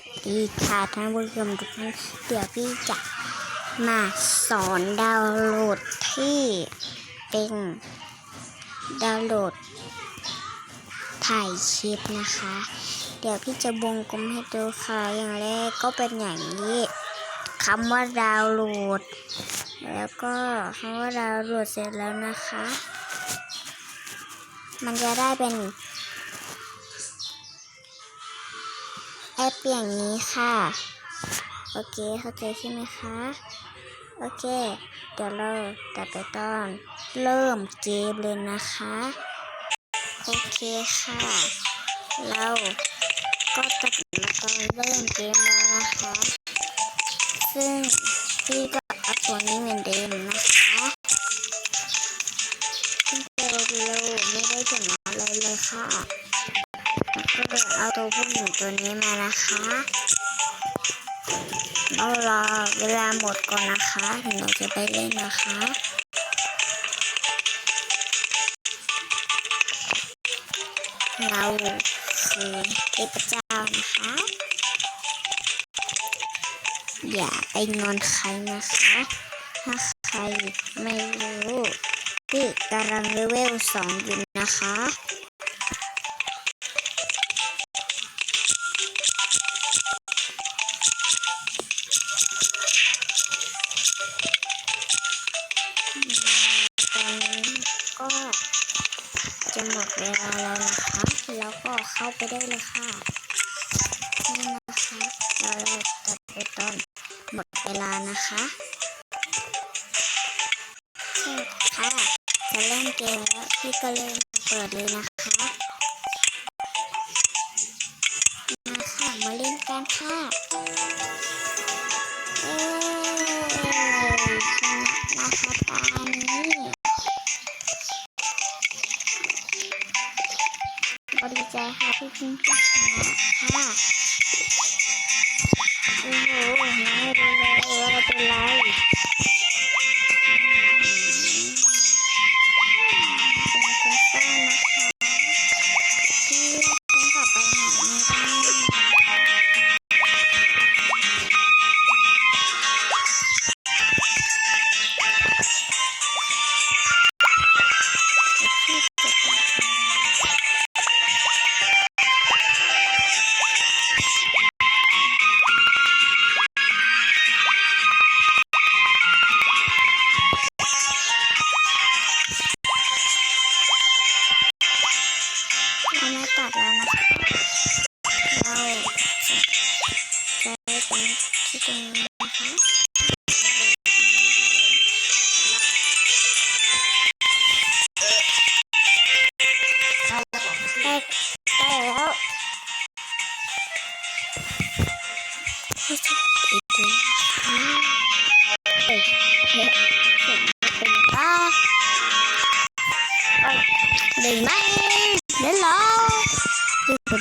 สดีค่ะท่านผู้ชมทุกท่านเดี๋ยวพี่จะมาสอนดาวน์โหลดที่เป็นดาวน์โหลดถ่ายคลิปนะคะ เดี๋ยวพี่จะวงกลมให้ดูค่ะ อย่างแรกก็เป็นอย่างนี้คำว่าดาวน์โหลด แล้วก็คำว่าดาวน์โหลดเสร็จแล้วนะคะ มันจะได้เป็น แอปอย่างนี้ค่ะ โอเคเข้าใจใช่ไหมคะ โอเค เดี๋ยวเราตัดไปตอน เริ่มเกมเลยนะคะ โอเคค่ะ เราก็ตัดมาตอนเริ่มเกมแล้วนะคะ ซึ่งพี่ก็เอาตัวนี้เหมือนเดิมนะคะ วันนี้มานะคะเรารอเวลาหมดก่อนนะคะถึงเราจะไปเล่นนะคะเราคือเทพเจ้านะคะ อย่าไปงอนใครนะคะ ถ้าใครไม่รู้พี่กำลังเลเวลสองอยู่นะคะ จะหมดเวลาแล้วนะคะ แล้วก็เข้าไปได้เลยค่ะนี่นะคะ เราตัดไปตอนหมดเวลานะคะใช่ค่ะ จะเล่นเกมแล้วพี่ก็เล่นเปิดเลยนะคะมาค่ะมาเล่นกันค่ะเอ้ยชนะนะคะตอน นี้ก็ดีใจค่ะที่เพิ่งช ไม่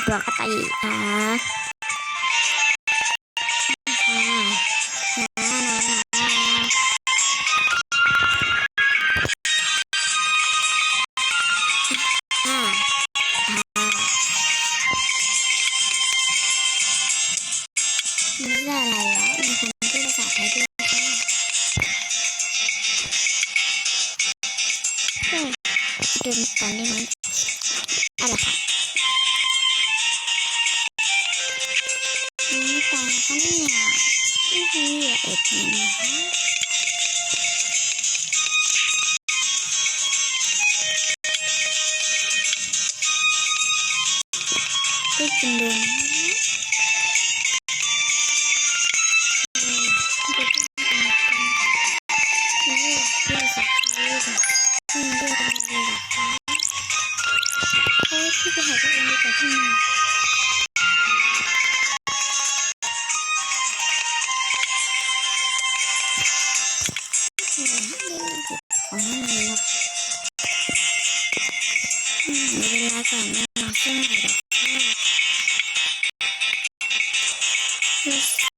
ตัวกระต่ายอะค่ะนะนะนะอ่าอ่าไม่ได้อะไรแล้วมีคนพูดภาษาไทยด้วยค่ะเฮ้ยดูตอนนี้มันอะไรค่ะ คะเนี่ยนี่คือเอ็ดนนะคะพี่กินดูนะที่จะต้องกินกันนี่พี่สักทีค่ะพี่เรียกอะไรเลยเหรอคะเฮ้ยพี่ไปหาตัวเองดีกว่าที่นี่ อ๋อนี่นะอืม